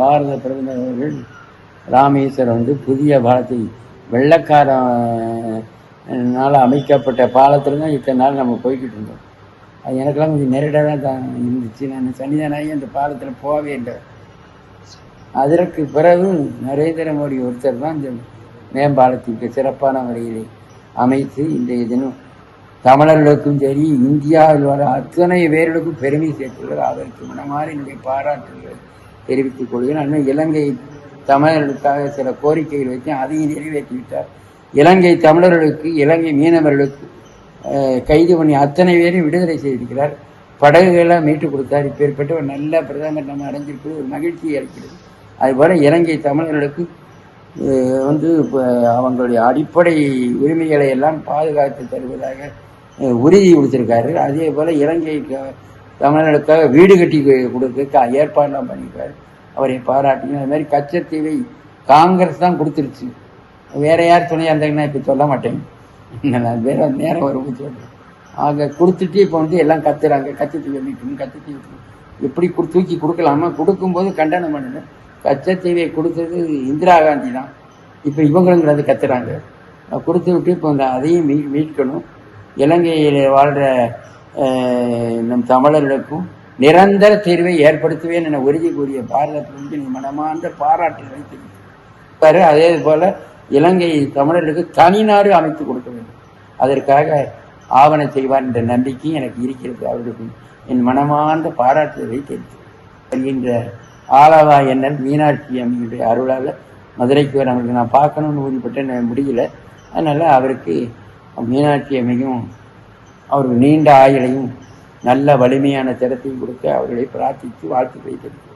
பாரத பிரதமர் அவர்கள் ராமேஸ்வரம் வந்து புதிய பாலத்தை வெள்ளக்காரனால் அமைக்கப்பட்ட பாலத்தில் தான் இத்தனை நாள் நம்ம போய்கிட்டு இருந்தோம். அது எனக்கெல்லாம் கொஞ்சம் நேரடியாக தான் இருந்துச்சு. நான் சன்னிதானாகி அந்த பாலத்தில் போகவே இல்லை அதற்கு பிறகு நரேந்திர மோடி ஒருத்தர் தான் இந்த மேம்பாலத்திற்கு சிறப்பான முறையிலே அமைத்து இன்றைய தினம் தமிழர்களுக்கும் சரி இந்தியாவில் வர அத்தனை பேர்களுக்கும் பெருமை சேர்த்துள்ளார். அதற்கு மனமாறி என்னுடைய பாராட்டுகிறது தெரிவித்துக் கொள்கிறேன். இன்னும் இலங்கை தமிழர்களுக்காக சில கோரிக்கைகள் வச்சேன் அதையும் நிறைவேற்றிவிட்டார். இலங்கை தமிழர்களுக்கு இலங்கை மீனவர்களுக்கு கைது பண்ணி அத்தனை பேரையும் விடுதலை செய்திருக்கிறார். படகுகளை மீட்டு கொடுத்தார். இப்பேற்பட்ட ஒரு நல்ல பிரதமர் நம்ம அடைஞ்சிருக்கிறது ஒரு மகிழ்ச்சியை அளிக்கிறது. அதுபோல் இலங்கை தமிழர்களுக்கு வந்து இப்போ அவங்களுடைய அடிப்படை உரிமைகளை எல்லாம் பாதுகாத்து தருவதாக உறுதி கொடுத்திருக்காரு. அதே போல் இலங்கை தமிழர்களுக்காக வீடு கட்டி கு- கொடுக்க ஏற்பாடுலாம் பண்ணியிருக்காரு. அவரை பாராட்டினேன் அது மாதிரி கச்சத்தீவை காங்கிரஸ் தான் கொடுத்துருச்சு. வேற யார் துணையாக இருந்தாங்கன்னா இப்போ சொல்ல மாட்டேன். நான் வேற நேரம் வரும் சொல்கிறேன் ஆக கொடுத்துட்டு இப்போ வந்து எல்லாம் கத்துறாங்க. கச்சத்தீவை மீட்கணும் கச்சத்தீவை எப்படி கொடு- தூக்கி கொடுக்கலாமா கொடுக்கும்போது கண்டனம் பண்ணணும் கச்சத்தீவை கொடுத்தது இந்திரா காந்தி தான். இப்போ இவங்களுங்கிறது கத்துறாங்க. கொடுத்து விட்டு இப்போ அந்த அதையும் மீ மீட்கணும். இலங்கையில் வாழ்கிற நம் தமிழர்களுக்கும் நிரந்தர தீர்வை ஏற்படுத்துவேன் என உறுதி கூறிய பாரத பிரதமருக்கு மனமார்ந்த பாராட்டுகளை தெரிவித்தார் அதே போல இலங்கை தமிழர்களுக்கு தனிநாடு அமைத்து கொடுக்க வேண்டும். அதற்காக ஆவணம் செய்வார் என்ற நம்பிக்கையும் எனக்கு இருக்கிறது. அவர்களுக்கு என் மனமார்ந்த பாராட்டுதலை வைத்திருக்கிறது வருகின்ற ஆலவா எண்ணல் மீனாட்சி அம்மையுடைய அருளால் மதுரைக்கு வர அவருக்கு நான் பார்க்கணும்னு உறுதிப்பட்டேன் நான் முடியல. அதனால் அவருக்கு மீனாட்சி அம்மையும் அவர்கள் நீண்ட ஆயுளையும் நல்ல வலிமையான திறத்தையும் கொடுக்க அவர்களை பிரார்த்தித்து வாழ்த்து வைத்திருக்கிறேன்